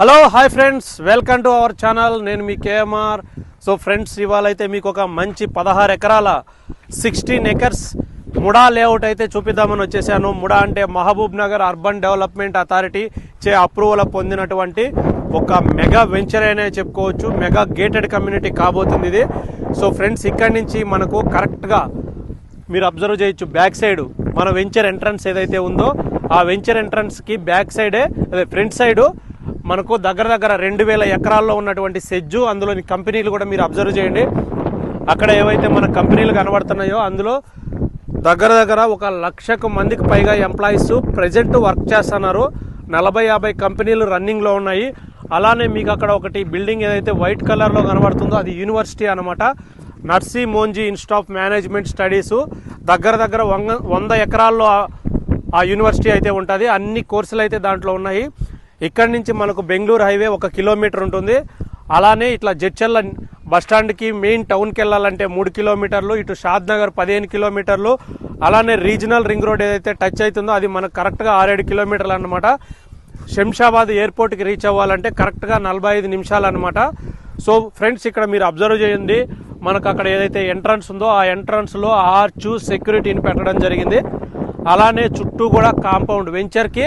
Hello hi friends welcome to our channel నేను మీ KMR. So friends ఇవాళ అయితే మీకు ఒక మంచి పదహారు ఎకరాల సిక్స్టీన్ ఎకర్స్ ముడా లేఅవుట్ అయితే చూపిద్దామని వచ్చేసాను. ముడా అంటే Mahabubnagar urban development authority చే అప్రూవల్ పొందినటువంటి ఒక మెగా వెంచర్ అనే చెప్పుకోవచ్చు. మెగా గేటెడ్ కమ్యూనిటీ కాబోతుంది ఇది. సో ఫ్రెండ్స్ ఇక్కడి నుంచి మనకు కరెక్ట్గా మీరు అబ్జర్వ్ చేయొచ్చు. బ్యాక్ సైడ్ మన వెంచర్ ఎంట్రన్స్ ఏదైతే ఉందో ఆ వెంచర్ ఎంట్రన్స్కి బ్యాక్ సైడే అదే ఫ్రంట్ సైడ్ మనకు దగ్గర దగ్గర రెండు వేల ఎకరాల్లో ఉన్నటువంటి సెజ్జు అందులోని కంపెనీలు కూడా మీరు అబ్జర్వ్ చేయండి. అక్కడ ఏవైతే మన కంపెనీలు కనబడుతున్నాయో అందులో దగ్గర దగ్గర ఒక లక్షకు మందికి పైగా ఎంప్లాయీస్ ప్రజెంట్ వర్క్ చేస్తున్నారు. నలభై యాభై కంపెనీలు రన్నింగ్లో ఉన్నాయి. అలానే మీకు అక్కడ ఒకటి బిల్డింగ్ ఏదైతే వైట్ కలర్లో కనబడుతుందో అది యూనివర్సిటీ అనమాట Narsee Monjee institute of management studies దగ్గర దగ్గర వంద వంద ఎకరాల్లో ఆ యూనివర్సిటీ అయితే ఉంటుంది. అన్ని కోర్సులు అయితే దాంట్లో ఉన్నాయి. ఇక్కడి నుంచి మనకు బెంగళూరు హైవే ఒక కిలోమీటర్ ఉంటుంది. అలానే ఇట్లా జడ్చర్ల బస్ స్టాండ్కి మెయిన్ టౌన్కి వెళ్ళాలంటే మూడు కిలోమీటర్లు ఇటు షాద్ నగర్ పదిహేను కిలోమీటర్లు అలానే రీజనల్ రింగ్ రోడ్ ఏదైతే టచ్ అవుతుందో అది మనకు కరెక్ట్గా ఆరేడు కిలోమీటర్లు అనమాట శంషాబాద్ ఎయిర్పోర్ట్కి రీచ్ అవ్వాలంటే కరెక్ట్గా నలభై ఐదు నిమిషాలు అనమాట సో ఫ్రెండ్స్ ఇక్కడ మీరు అబ్జర్వ్ చేయండి. మనకు అక్కడ ఏదైతే ఎంట్రన్స్ ఉందో ఆ ఎంట్రన్స్లో ఆర్చు సెక్యూరిటీని పెట్టడం జరిగింది. అలానే చుట్టూ కూడా కాంపౌండ్ వెంచర్కి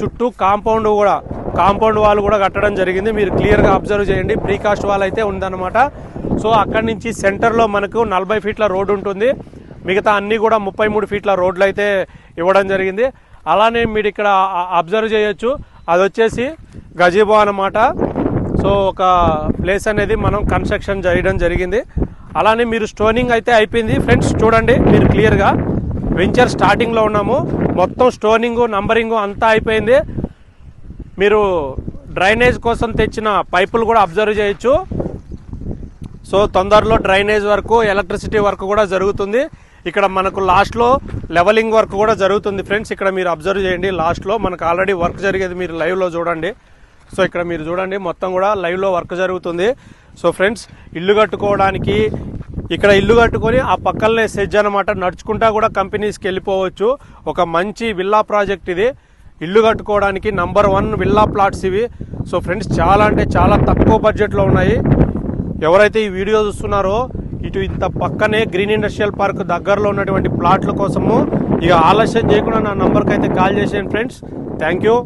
చుట్టూ కాంపౌండ్ కూడా కాంపౌండ్ వాల్ కూడా కట్టడం జరిగింది. మీరు క్లియర్గా అబ్జర్వ్ చేయండి. ప్రీకాస్ట్ వాల్ అయితే ఉందన్నమాట. సో అక్కడి నుంచి సెంటర్లో మనకు నలభై ఫీట్ల రోడ్డు ఉంటుంది. మిగతా అన్నీ కూడా ముప్పై మూడు ఫీట్ల రోడ్లు అయితే ఇవ్వడం జరిగింది. అలానే మీరు ఇక్కడ అబ్జర్వ్ చేయొచ్చు. అది వచ్చేసి గజీబో అన్నమాట. సో ఒక ప్లేస్ అనేది మనం కన్స్ట్రక్షన్ చేయడం జరిగింది. అలానే మీరు స్టోనింగ్ అయితే అయిపోయింది. ఫ్రెండ్స్ చూడండి మీరు క్లియర్గా. వెంచర్ స్టార్టింగ్లో ఉన్నాము. మొత్తం స్టోనింగు నంబరింగు అంతా అయిపోయింది. మీరు డ్రైనేజ్ కోసం తెచ్చిన పైపులు కూడా అబ్జర్వ్ చేయొచ్చు. సో తొందరలో డ్రైనేజ్ వర్క్ ఎలక్ట్రిసిటీ వర్క్ కూడా జరుగుతుంది. ఇక్కడ మనకు లాస్ట్లో లెవలింగ్ వర్క్ కూడా జరుగుతుంది ఫ్రెండ్స్. ఇక్కడ మీరు అబ్జర్వ్ చేయండి లాస్ట్లో మనకు ఆల్రెడీ వర్క్ జరిగేది మీరు లైవ్లో చూడండి. సో ఇక్కడ మీరు చూడండి మొత్తం కూడా లైవ్లో వర్క్ జరుగుతుంది. సో ఫ్రెండ్స్ ఇల్లు కట్టుకోవడానికి ఇక్కడ ఇల్లు కట్టుకొని ఆ పక్కనే సెజ్ అనమాట నడుచుకుంటా కూడా కంపెనీస్కి వెళ్ళిపోవచ్చు. ఒక మంచి విల్లా ప్రాజెక్ట్ ఇది. ఇల్లు కట్టుకోవడానికి నంబర్ వన్ విల్లా ప్లాట్స్ ఇవి. సో ఫ్రెండ్స్ చాలా అంటే చాలా తక్కువ బడ్జెట్లో ఉన్నాయి. ఎవరైతే ఈ వీడియో చూస్తున్నారో ఇటు ఇంత పక్కనే గ్రీన్ ఇండస్ట్రియల్ పార్క్ దగ్గరలో ఉన్నటువంటి ప్లాట్ల కోసము ఇక ఆలస్యం చేయకుండా నా నంబర్కి అయితే కాల్ చేసేయండి ఫ్రెండ్స్. Thank you.